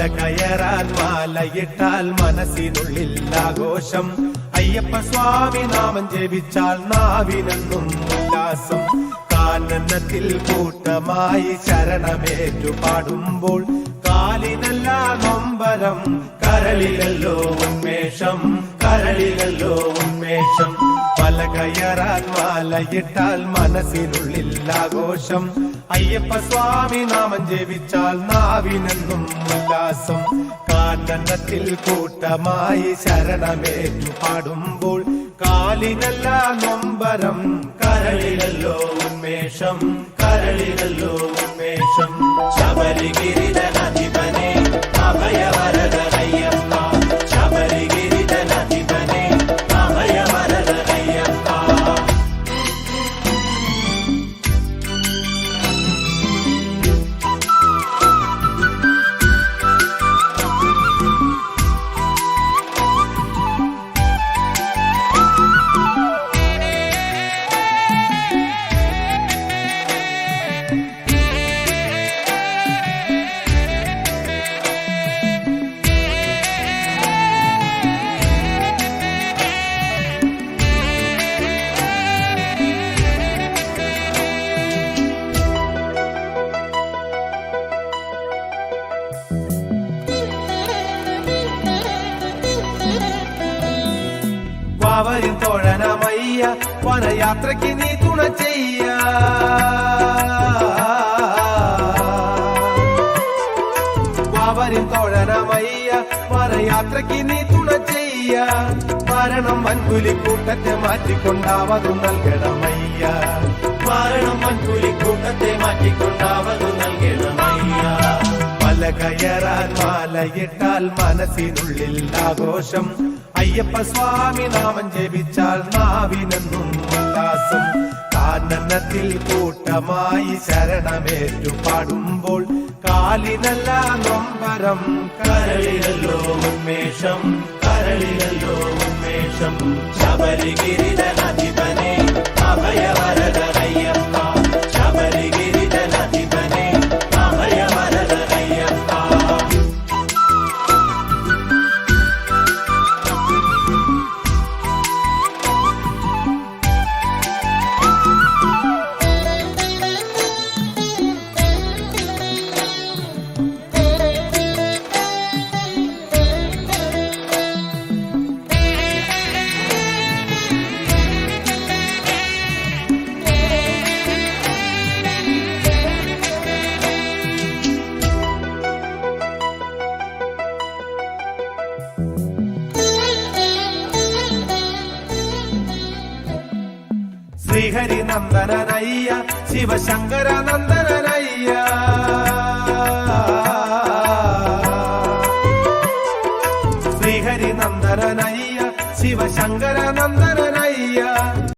മല കയറാൻ മാലയിട്ടാൽ മനസ്സിനുള്ളിൽ ആഘോഷം അയ്യപ്പ സ്വാമി നാമം ജപിച്ചാൽ നാവിനെന്നും ഉല്ലാസം. കാനനത്തിൽ കൂട്ടമായി ശരണമേറ്റു പാടുമ്പോൾ കാലിനല്ല നൊമ്പരം കരളിലല്ലോ ഉന്മേഷം കരളിലല്ലോ ഉന്മേഷം. പല കയറാൻ മാലയിട്ടാൽ മനസ്സിനുള്ളിൽ ആഘോഷം അയ്യപ്പ സ്വാമി നാമം ജപിച്ചാൽ നാവിനെന്നും ഉല്ലാസം. കാനനത്തിൽ കൂട്ടമായി ശരണമേറ്റു പാടുമ്പോൾ കാലിനല്ല നൊമ്പരം കരളിലല്ലോ ഉന്മേഷം കരളിലല്ലോ ഉന്മേഷം. വാവരിൻ തോഴനമയ്യ വനയാത്രയ്ക്ക് നീ തുണ ചെയ്യ. വാവരിൻ തോഴനമയ്യ വനയാത്രയ്ക്ക് നീ തുണ ചെയ്യ. മരണം വൻകുലിക്കൂട്ടത്തെ മാറ്റിക്കൊണ്ടാവതും നൽകണമയ്യ. മരണം വൻകുലിക്കൂട്ടത്തെ മാറ്റിക്കൊണ്ടാവതും നൽകണമയ്യ. മല കയറാൻ മാലയിട്ടാൽ മനസ്സിനുള്ളിൽ ആഘോഷം. അയ്യപ്പ സ്വാമി നാമം ജപിച്ചാൽ നാവിനെന്നും ഉല്ലാസം. കാനനത്തിൽ കൂട്ടമായി ശരണമേറ്റു പാടുമ്പോൾ കാലിനല്ല നൊമ്പരം കരളിലല്ലോ ഉന്മേഷം കരളിലല്ലോ ഉന്മേഷം. ശബരിഗിരിതനധിപനെ ശ്രീഹരി നന്ദനനയ്യ ശിവശങ്കര നന്ദനനയ്യ. ശ്രീഹരി നന്ദനനയ്യ ശിവശങ്കര നന്ദന